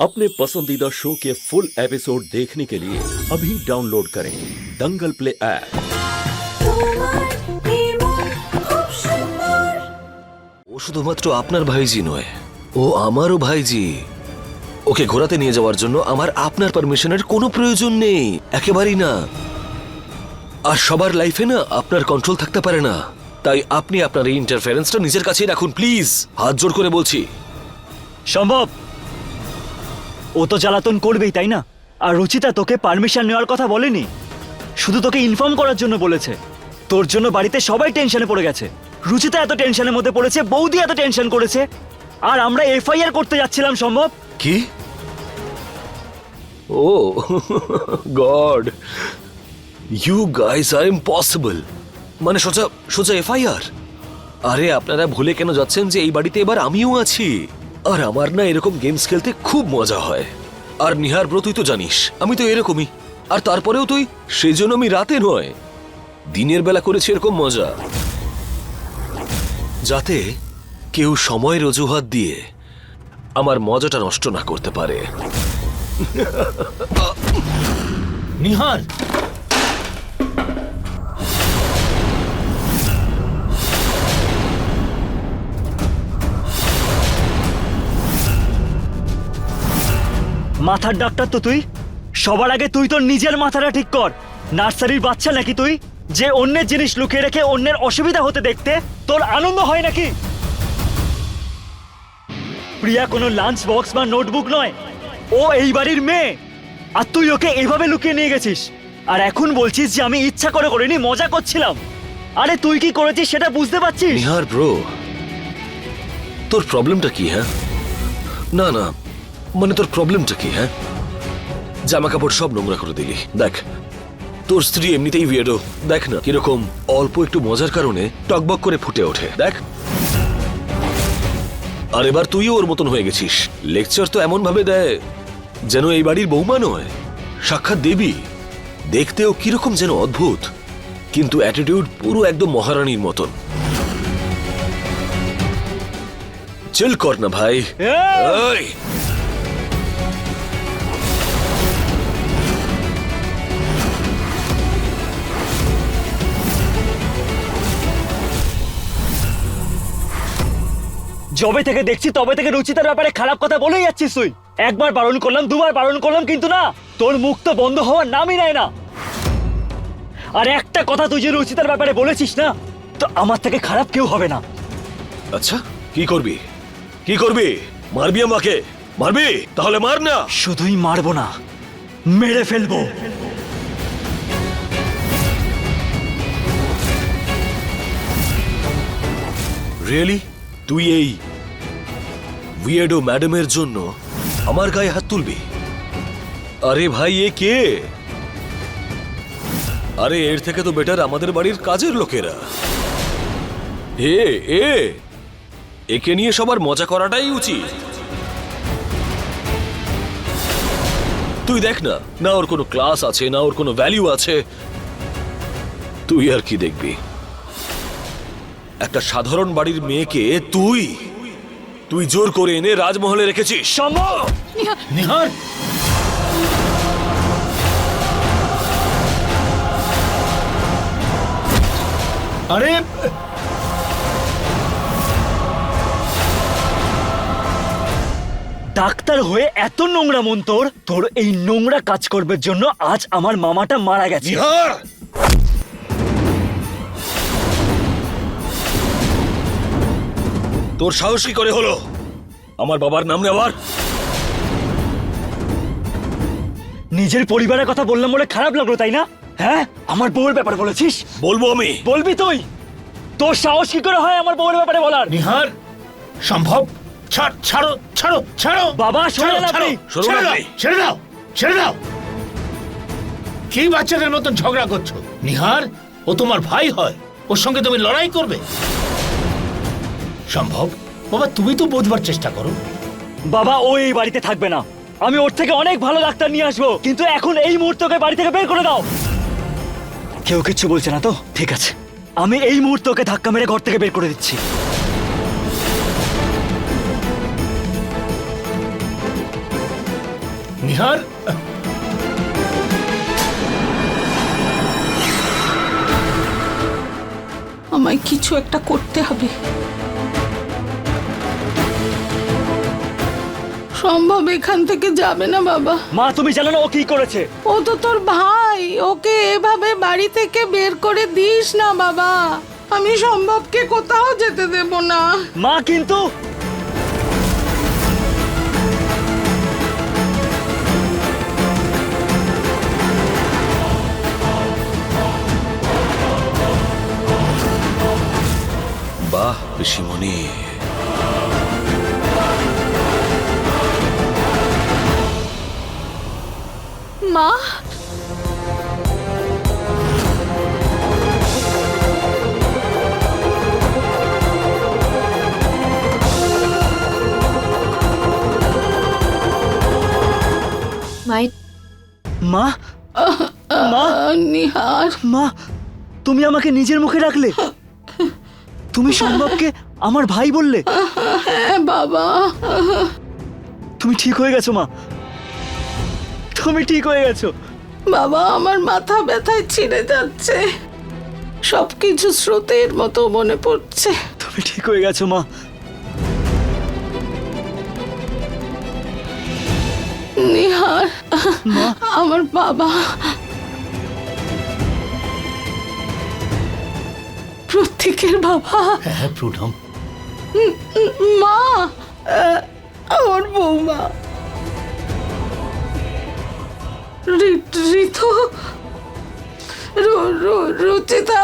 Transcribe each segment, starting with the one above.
अपने पसंदीदा शो के फुल एपिसोड देखने के लिए अभी डाउनलोड करें दंगल प्ले ऐप তোমার নির্মল খুব সুন্দর ও শুধুমাত্র আপনার ভাইজি নয় ও আমারও ভাইজি ওকে ঘোরাতে নিয়ে যাওয়ার জন্য আমার আপনার পারমিশনের কোনো প্রয়োজন নেই একেবারেই না আর সবার লাইফে না আপনার কন্ট্রোল থাকতে পারে না তাই আপনি আপনার এই ইন্টারফারেন্সটা নিজের কাছেই রাখুন প্লিজ হাত জোর করে বলছি সম্ভব ও তো জ্বালাতন করবেই, তাই না? আর রুচিতা তোকে পারমিশন নেওয়ার কথা বলেনি? শুধু তোকে ইনফর্ম করার জন্য বলেছে। তোর জন্য বাড়িতে সবাই টেনশনে পড়ে গেছে। রুচিতা এত টেনশনের মধ্যে পড়েছে, বৌদি এত টেনশন করেছে। আর আমরা এফআইআর করতে যাচ্ছিলাম, সম্ভব? কি? ও, god. You guys are impossible মানে সোজা সোজা এফআইআর? আরে, আপনারা ভুলে কেন যাচ্ছেন যে এই বাড়িতে এবার আমিও আছি? আর আমার না এরকম গেমস খেলতে খুব মজা হয়। আর নিহার ব্রো তুই তো জানিস, আমি তো এরকমই। আর তারপরেও তুই সেই জন্য আমি রাতে নয়। দিনের বেলা করেছি এরকম মজা। যাতে কেউ সময়ের অজুহাত দিয়ে আমার মজাটা নষ্ট না করতে পারে। নিহার! মাথার ডাক্তার তো তুই? সবার আগে তুই তোর নিজের মাথাটা ঠিক কর। নার্সারির বাচ্চা নাকি তুই? যে অন্যের জিনিস লুকিয়ে রেখে অন্যের অসুবিধা হতে দেখতে তোর আনন্দ হয় নাকি? প্রিয়া কোনো লাঞ্চ বক্স বা নোটবুক নয়। ও এই বাড়ির মেয়ে। আর তুই ওকে এইভাবে লুকিয়ে নিয়ে গেছিস। আর এখন বলছিস যে আমি ইচ্ছা করে করিনি, মজা করছিলাম। আরে তুই কি করেছিস সেটা বুঝতে পারছিস? নিহার ব্রো তোর প্রবলেমটা কি হ্যাঁ? না না মানে তোর প্রবলেমটা কি হ্যাঁ? জামা কাপড় সব নোংরা করে দিলি। দেখ তোর স্ত্রী এমনিতেই বিয়েডো দেখ না কীরকম অল্প একটু মজার কারণে টকবক করে ফুটে ওঠে। দেখ। আর এবার তুইও ওর মতন হয়ে গেছিস। লেকচার তো এমন ভাবে দেয় যেন এই বাড়ির বৌমা নয় সাক্ষাৎ দেবী। দেখতেও কীরকম যেন অদ্ভুত কিন্তু অ্যাটিটিউড পুরো একদম মহারানীর মতন। চিল কর না ভাই। জবে থেকে দেখছি তবে থেকে রুচিতার ব্যাপারে খারাপ কথা বলেই যাচ্ছিস তুই। একবার বারণ করলাম দুবার বারণ করলাম কিন্তু না তোর মুখ তো বন্ধ হওয়ার নামই নেয় না। আর একটা কথা তুই যে রুচিতার ব্যাপারে বলেছিস না তো আমার থেকে খারাপ কেউ হবে না। আচ্ছা কি করবি? কি করবি? মারবি আমাকে? মারবি? তাহলে মার না। শুধুই মারবো না মেরে ফেলব। রিয়েলি তুই এই উইয়েডো ম্যাডামের জন্য আমার গায়ে হাত তুলবি? আরে ভাই, এ কে? আরে, এর থেকে তো বেটার আমাদের বাড়ির কাজের লোকেরা। এ এ, একে নিয়ে সবার মজা করাটাই উচিত। তুই দেখ না না ওর কোনো ক্লাস আছে, না ওর কোনো ভ্যালিউ আছে। তুই আর কি দেখবি? একটা সাধারণ বাড়ির মেয়েকে তুই তুই জোর করে এনে রাজমহলে রেখেছিস। সম্ভব! নিহার! আরে! ডাক্তার হয়ে এত নোংরা মন তোর তোর এই নোংরা কাজ করবার জন্য আজ আমার মামাটা মারা গেছে। তোর সাহস কি করে হলো। আমার বাবার নাম নেওয়ার নিজের পরিবারের কথা বললাম বলে খারাপ লাগল তাই না? হ্যাঁ? আমার বউয়ের ব্যাপারে বলেছিস? বলব আমি। বলবি তুই? তোর সাহস কি করে হয় আমার বউয়ের ব্যাপারে বলার? নিহার সম্ভব? ছাড় ছাড়ো ছাড়ো ছাড়ো। বাবা, ছাড়ো সরে ছাড়ো আপনি। ছেড়ে দাও ছেড়ে দাও ছেড়ে দাও। কি বাচ্চাদের মতন ঝগড়া করছ? নিহার ও তোমার ভাই হয়। ওর সঙ্গে তুমি লড়াই করবে। সম্ভব? বাবা তুমি তো বোঝবার চেষ্টা করো। বাবা ও এই বাড়িতে থাকবে না। আমি ওর থেকে অনেক ভালো ডাক্তার নিয়ে আসব। কিন্তু এখন এই মুহূর্তে ওকে বাড়ি থেকে বের করে দাও। কেউ কিচ্ছু বলছে না তো? ঠিক আছে। আমি এই মুহূর্তে ওকে ধাক্কা মেরে ঘর থেকে বের করে দিচ্ছি। নিহার? আমায় কিছু একটা করতে হবে। সম্ভব এখান থেকে যাবে না বাবা। মা তুমি জানো না ও কি করেছে। ও তো তোর ভাই। ওকে এভাবে বাড়ি থেকে বের করে দিস না বাবা। আমি সম্ভবকে কোথাও যেতে দেব না। মা কিন্তু বাহ ঋষিমণি। মা। মা? মা? নিহার। মা তুমি আমাকে নিজের মুখে রাখলে? তুমি সম্ভবকে আমার ভাই বললে? হ্যাঁ বাবা। তুমি ঠিক হয়ে গেছো মা। তুমি ঠিক হয়ে গেছো। বাবা আমার মাথা ব্যথায় ছিঁড়ে যাচ্ছে। সবকিছু স্রোতের মতো মনে পড়ছে। তুমি ঠিক হয়ে গেছো মা। নিহার আমার বাবা। প্রত্যেকের বাবা। হ্যাঁ প্রণাম। মা আমার বৌমা। ঋতু। রুচিতা।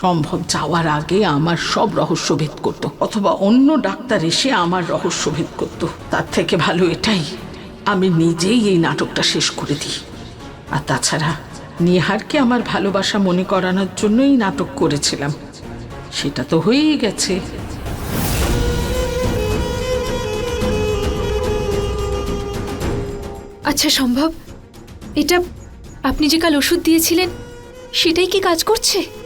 সম্ভব যাওয়ার আগে আমার সব রহস্য ভেদ করতো, অথবা অন্য ডাক্তার এসে আমার রহস্য ভেদ করতো। তার থেকে ভালো এটাই, আমি নিজেই এই নাটকটা শেষ করে দিই। আর তাছাড়া নিহারকে আমার ভালোবাসা মনে করানোর জন্যই নাটক করেছিলাম। সেটা তো হয়েই গেছে। আচ্ছা সম্ভব, এটা আপনি যে কাল ওষুধ দিয়েছিলেন, সেটাই কি কাজ করছে?